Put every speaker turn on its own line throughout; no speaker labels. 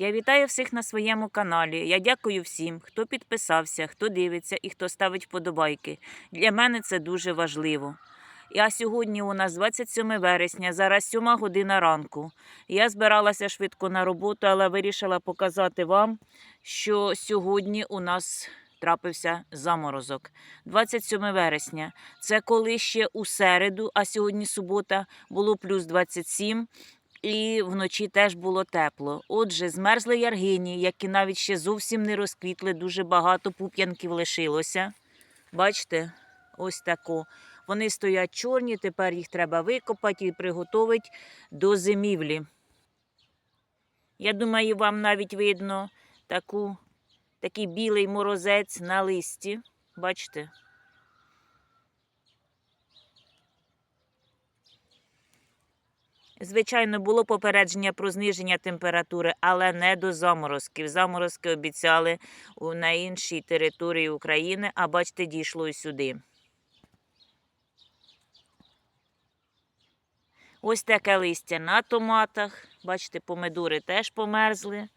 Я вітаю всіх на своєму каналі. Я дякую всім, хто підписався, хто дивиться і хто ставить вподобайки. Для мене це дуже важливо. А сьогодні у нас 27 вересня, зараз 7 година ранку. Я збиралася швидко на роботу, але вирішила показати вам, що сьогодні у нас трапився заморозок. 27 вересня. Це коли ще у середу, а сьогодні субота, було плюс 27. І вночі теж було тепло. Отже, змерзли яргині, які навіть ще зовсім не розквітли, дуже багато пуп'янків лишилося. Бачите, ось тако. Вони стоять чорні, тепер їх треба викопати і приготувати до зимівлі. Я думаю, вам навіть видно таку, такий білий морозець на листі. Бачите? Звичайно, було попередження про зниження температури, але не до заморозків. Заморозки обіцяли на іншій території України, а бачите, дійшло і сюди. Ось таке листя на томатах. Бачите, помидори теж померзли.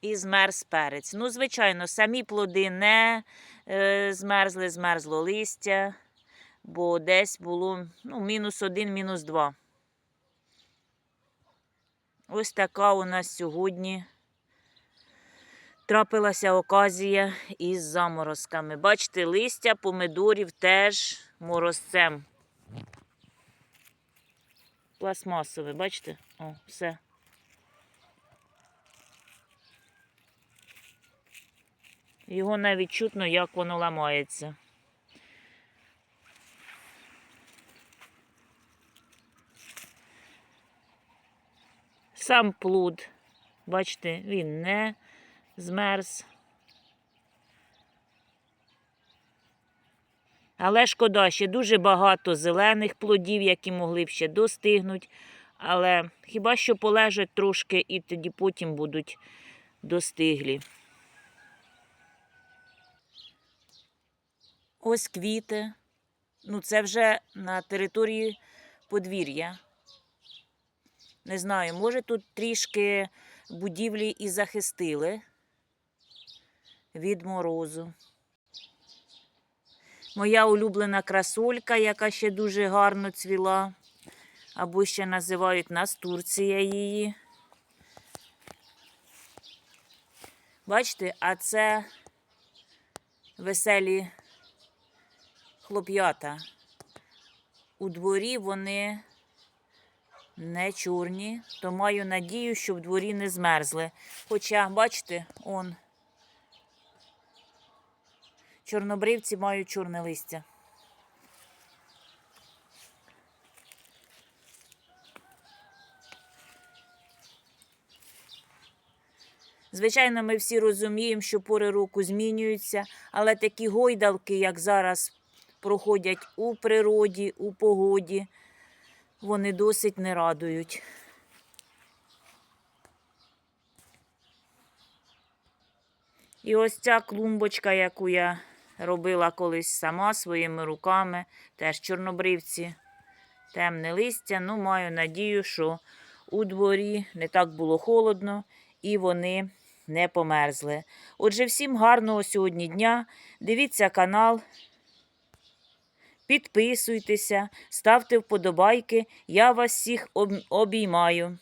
І змерз перець. Ну, звичайно, самі плоди не е, змерзли, змерзло листя бо десь було ну, мінус один, мінус два. Ось така у нас сьогодні трапилася оказія із заморозками. Бачите, листя помидорів теж морозцем. Пластмасове, бачите? О, все. Його навіть чутно, як воно ламається. Сам плуд, бачите, він не змерз. Але шкода, ще дуже багато зелених плодів, які могли б ще достигнути. Але хіба що полежать трошки і тоді потім будуть достиглі. Ось квіти. Ну, це вже на території подвір'я. Не знаю, може тут трішки будівлі і захистили від морозу. Моя улюблена красолька, яка ще дуже гарно цвіла, або ще називають Настурція її. Бачите, а це веселі хлоп'ята. У дворі вони не чорні, то маю надію, що в дворі не змерзли. Хоча, бачите, он чорнобривці мають чорне листя. Звичайно, ми всі розуміємо, що пори року змінюються, але такі гойдалки, як зараз проходять у природі, у погоді, вони досить не радують. І ось ця клумбочка, яку я робила колись сама своїми руками, теж чорнобривці, темне листя. Ну, маю надію, що у дворі не так було холодно і вони не померзли. Отже, всім гарного сьогодні дня. Дивіться канал. Підписуйтеся, ставте вподобайки. Я вас всіх обіймаю.